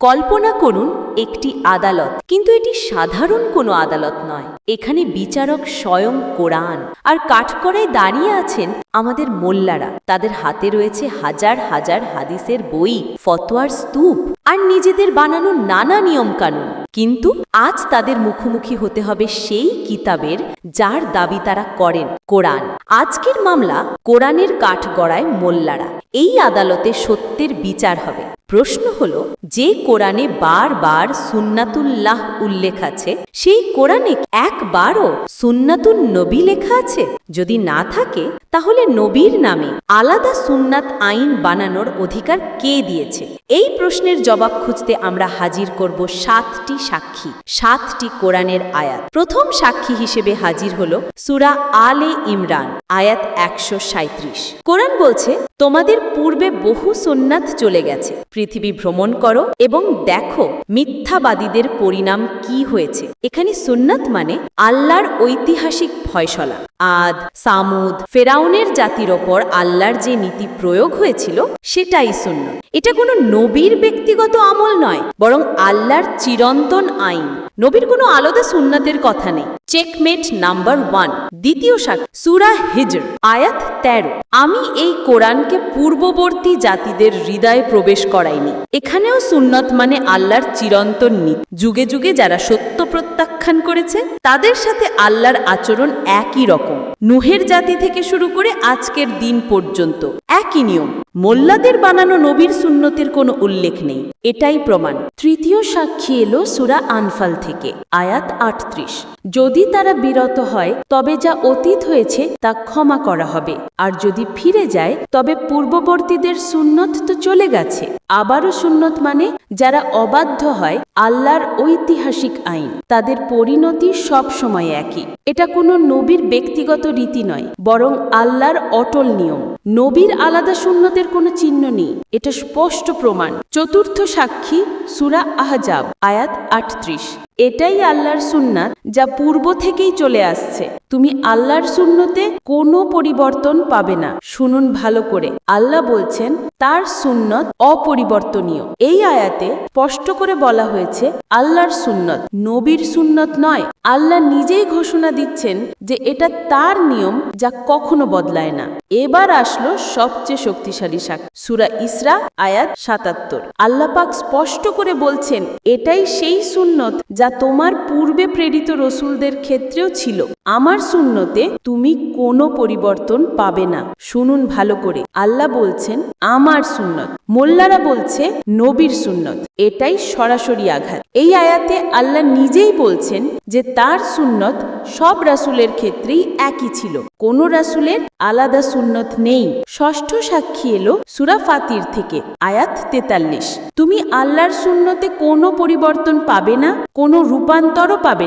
কল্পনা করুন একটি আদালত। কিন্তু এটি সাধারণ কোনো আদালত নয়। এখানে বিচারক স্বয়ং কোরআন। আর কাঠকড়ায় দাঁড়িয়ে আছেন আমাদের মোল্লারা। তাদের হাতে রয়েছে হাজার হাজার হাদিসের বই, ফতোয়ার স্তূপ। আর নিজেদের বানানো নানা নিয়মকানুন। কিন্তু আজ তাদের মুখোমুখি হতে হবে সেই কিতাবের যার দাবি তারা করেন কোরআন। আজকের মামলা কোরআনের কাঠগড়ায় মোল্লারা। এই আদালতে সত্যের বিচার হবে। প্রশ্ন হলো যে কোরআনে বারবার সুন্নাতুল্লাহ উল্লেখ আছে, সেই কোরআনে একবারও সুন্নাতুন নবী লেখা আছে। যদি না থাকে, তাহলে নবীর নামে আলাদা সুন্নাত আইন বানানোর অধিকার কে দিয়েছে? এই প্রশ্নের জবাব খুঁজতে আমরা হাজির করব সাতটি সাক্ষী, সাতটি কোরআনের আয়াত। প্রথম সাক্ষী হিসেবে হাজির হল সুরা আলে ইমরান, আয়াত একশো সাঁত্রিশ কোরআন বলছে, তোমাদের পূর্বে বহু সুন্নাত চলে গেছে, পৃথিবী ভ্রমণ করো এবং দেখো মিথ্যাবাদীদের পরিণাম কি হয়েছে। এখানে সুন্নাত মানে আল্লাহর ঐতিহাসিক ফয়সলা। আদ, সামুদ, ফেরাউনের জাতির ওপর আল্লাহর যে নীতি প্রয়োগ হয়েছিল, সেটাই সুন্নত। এটা কোনো নবীর ব্যক্তিগত আমল নয়, বরং আল্লাহর চিরন্তন আইন। নবীর কোনো আলাদা সুন্নাতের কথা নেই। চেকমেট নাম্বার ওয়ান দ্বিতীয় শাক সুরা হিজর, আয়াত তেরো। আমি এই কোরআনকে পূর্ববর্তী জাতিদের হৃদয়ে প্রবেশ করাইনি। এখানেও সুন্নত মানে আল্লাহর চিরন্তন নীতি। যুগে যুগে যারা সত্য প্রত্যাখ্যান করেছে, তাদের সাথে আল্লাহর আচরণ একই রকম। নুহের জাতি থেকে শুরু করে আজকের দিন পর্যন্ত। একই নিয়ম। মোল্লাদের বানানো নবীর সুন্নতের কোনো উল্লেখ নেই। এটাই প্রমাণ। তৃতীয় সাক্ষী এলো সুরা আনফাল থেকে, আয়াত আটত্রিশ। যদি তারা বিরত হয়, তবে যা অতীত হয়েছে তা ক্ষমা করা হবে। আর যদি ফিরে যায়, তবে পূর্ববর্তীদের সুন্নত তো চলে গেছে। আবারও সুন্নত মানে যারা অবাধ্য হয় আল্লাহর ঐতিহাসিক আইন। তাদের পরিণতি সব সময় একই। এটা কোনো নবীর ব্যক্তিগত রীতি নয়, বরং আল্লাহর অটল নিয়ম। নবীর আলাদা সুন্নতের কোনো চিহ্ন নেই। এটা স্পষ্ট প্রমাণ। চতুর্থ সাক্ষী সুরা আহজাব, আয়াত আটত্রিশ। এটাই আল্লাহর সুন্নাত যা পূর্ব থেকেই চলে আসছে। তুমি আল্লাহর সুন্নতে কোনো পরিবর্তন পাবে না। শুনুন ভালো করে। আল্লাহ বলছেন, তার সুন্নত অপরিবর্তনীয়। এই আয়াতে স্পষ্ট করে বলা হয়েছে, আল্লাহর সুন্নত নবীর সুন্নত নয়। আল্লাহ নিজেই ঘোষণা দিচ্ছেন যে এটা তার নিয়ম যা কখনো বদলায় না। এবার আসলো সবচেয়ে শক্তিশালী শাক সুরা ইসরা, আয়াত সাতাত্তর। আল্লাহ পাক স্পষ্ট করে বলছেন, এটাই সেই সুন্নত যা তোমার পূর্বে প্রেরিত রসুলদের ক্ষেত্রেও ছিল। আমার সুন্নতে তুমি কোনো পরিবর্তন পাবে না। শুনুন ভালো করে। আল্লাহ বলছেন, আমার সুন্নত। মোল্লারা বলছে, নবীর সুন্নত। এটাই সরাসরি আঘাত। এই আয়াতে আল্লাহ নিজেই বলছেন যে তার সুন্নত সব রাসুলের ক্ষেত্রেই একই ছিল। কোন রাসুলের আলাদা সুন্নত নেই। ষষ্ঠ সাক্ষী এলো সুরা ফাতির থেকে, আয়াত তেতাল্লিশ। তুমি আল্লাহর সুন্নতে কোনো পরিবর্তন পাবে না, কোনো রূপান্তরও পাবে